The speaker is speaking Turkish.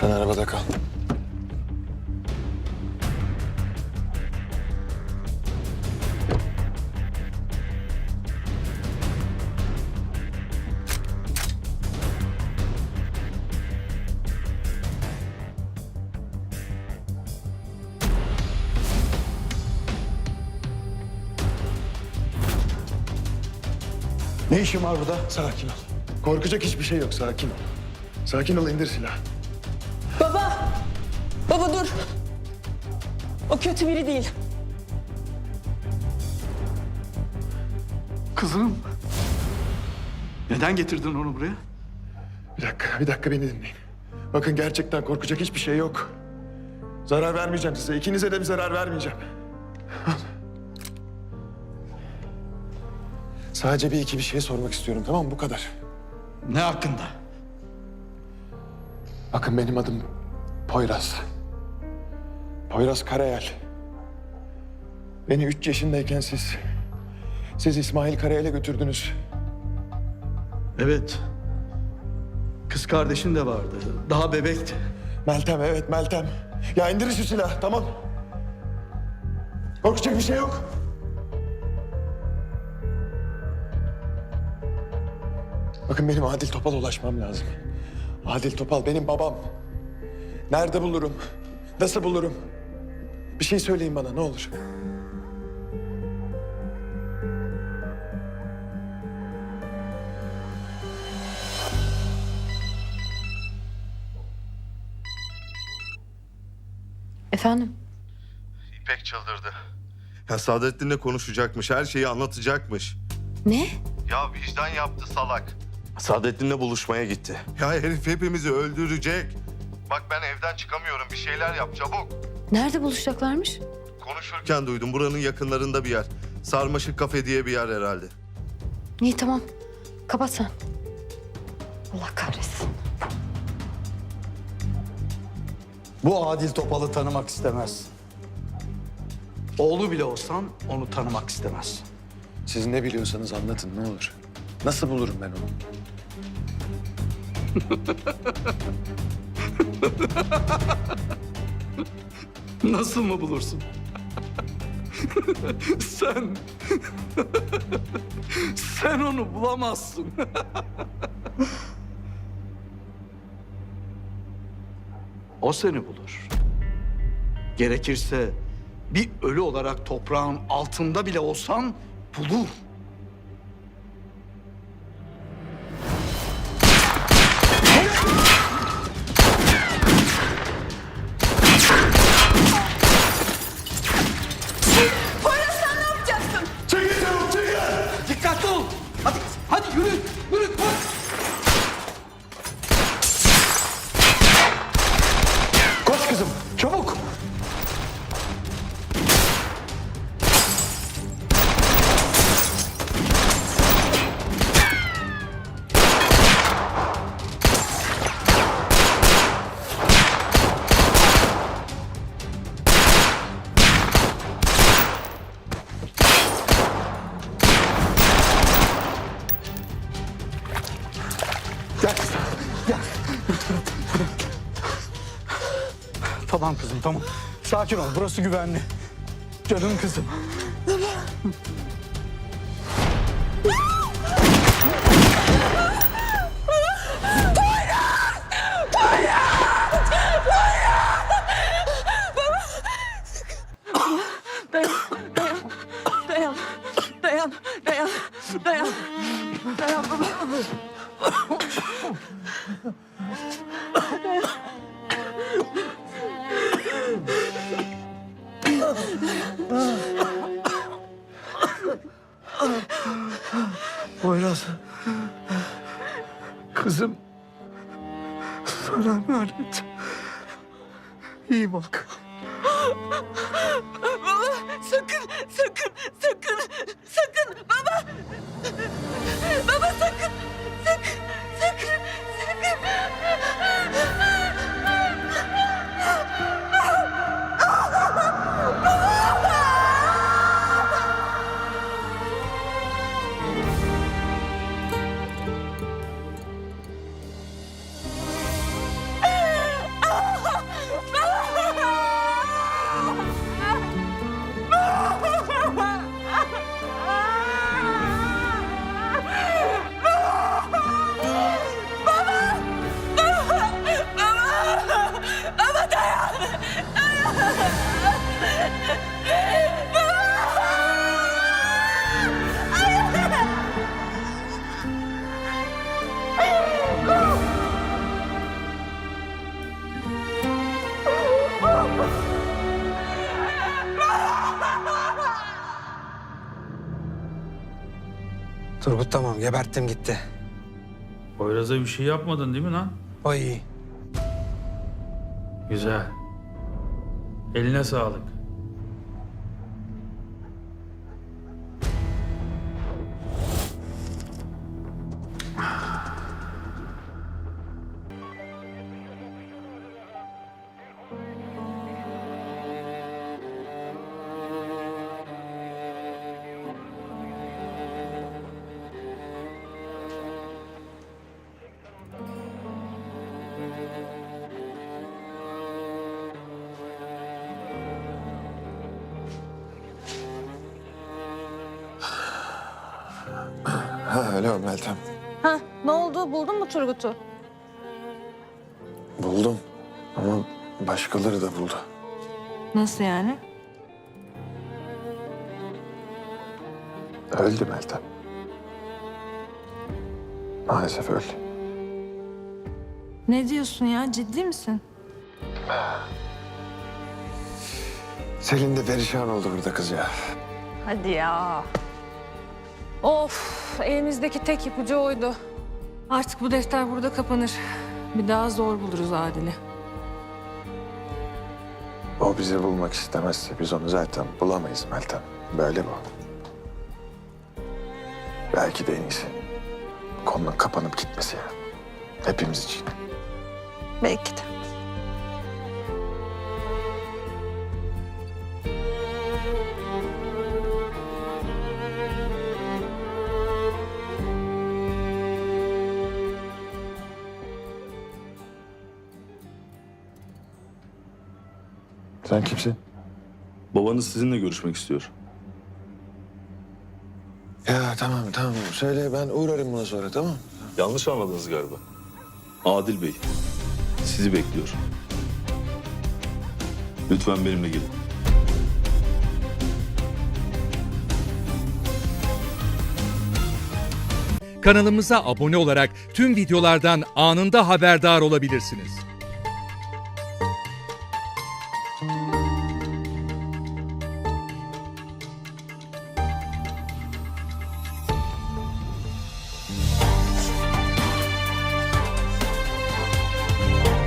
Sen arabada kal. Ne işin var burada? Sakin ol. Korkacak hiçbir şey yok. Sakin ol. Sakin ol indir silahı. Baba! Dur! O kötü biri değil. Kızım. Neden getirdin onu buraya? Bir dakika, bir dakika beni dinleyin. Bakın gerçekten korkacak hiçbir şey yok. Zarar vermeyeceğim size. İkinize de bir zarar vermeyeceğim. Sadece bir iki bir şey sormak istiyorum tamam mı? Bu kadar. Ne hakkında? Bakın benim adım Poyraz. Poyraz Karayel. Beni üç yaşındayken siz... Siz İsmail Karayel'e götürdünüz. Evet. Kız kardeşin de vardı. Daha bebekti. Meltem evet Meltem. Ya indirin şu silahı tamam. Korkacak bir şey yok. Bakın benim Adil Topal'a ulaşmam lazım. Adil Topal benim babam. Nerede bulurum? Nasıl bulurum? Bir şey söyleyin bana ne olur. Efendim? İpek çıldırdı. Ya Saadettin'le konuşacakmış, her şeyi anlatacakmış. Ne? Ya vicdan yaptı salak. Saadettin'le buluşmaya gitti. Ya herif hepimizi öldürecek. Bak ben evden çıkamıyorum, bir şeyler yap çabuk. Nerede buluşacaklarmış? Konuşurken duydum, buranın yakınlarında bir yer. Sarmaşık kafe diye bir yer herhalde. İyi tamam. Kapat sen. Allah kahretsin. Bu Adil Topal'ı tanımak istemez. Oğlu bile olsan onu tanımak istemez. Siz ne biliyorsanız anlatın ne olur. Nasıl bulurum ben onu? Nasıl mı bulursun? Sen... Sen onu bulamazsın. o seni bulur. Gerekirse bir ölü olarak toprağın altında bile olsan bulur. Kızım, çabuk. Tamam kızım, tamam. Sakin ol, burası güvenli. Canım kızım. Dayan, Poyraz. Kızım. Sana emanet. İyi bak. Turgut tamam geberttim gitti. Poyraz'a bir şey yapmadın değil mi lan? O iyi. Güzel. Eline sağlık. Mi Meltem? Ha, ne oldu? Buldun mu Turgut'u? Buldum. Ama başkaları da buldu. Nasıl yani? Öldü Meltem. Maalesef öldü. Ne diyorsun ya? Ciddi misin? Selin de perişan oldu burada kız ya. Hadi ya. Of, elimizdeki tek ipucu oydu. Artık bu defter burada kapanır. Bir daha zor buluruz Adil'i. O bizi bulmak istemezse biz onu zaten bulamayız Meltem. Böyle bu. Belki de en iyisi. Konunun kapanıp gitmesi ya. Hepimiz için. Belki de. Sen kimsin? Babanız sizinle görüşmek istiyor. Ya tamam tamam. Söyle ben uğrarım buna sonra tamam Yanlış anladınız galiba. Adil Bey sizi bekliyor. Lütfen benimle gelin. Kanalımıza abone olarak tüm videolardan anında haberdar olabilirsiniz.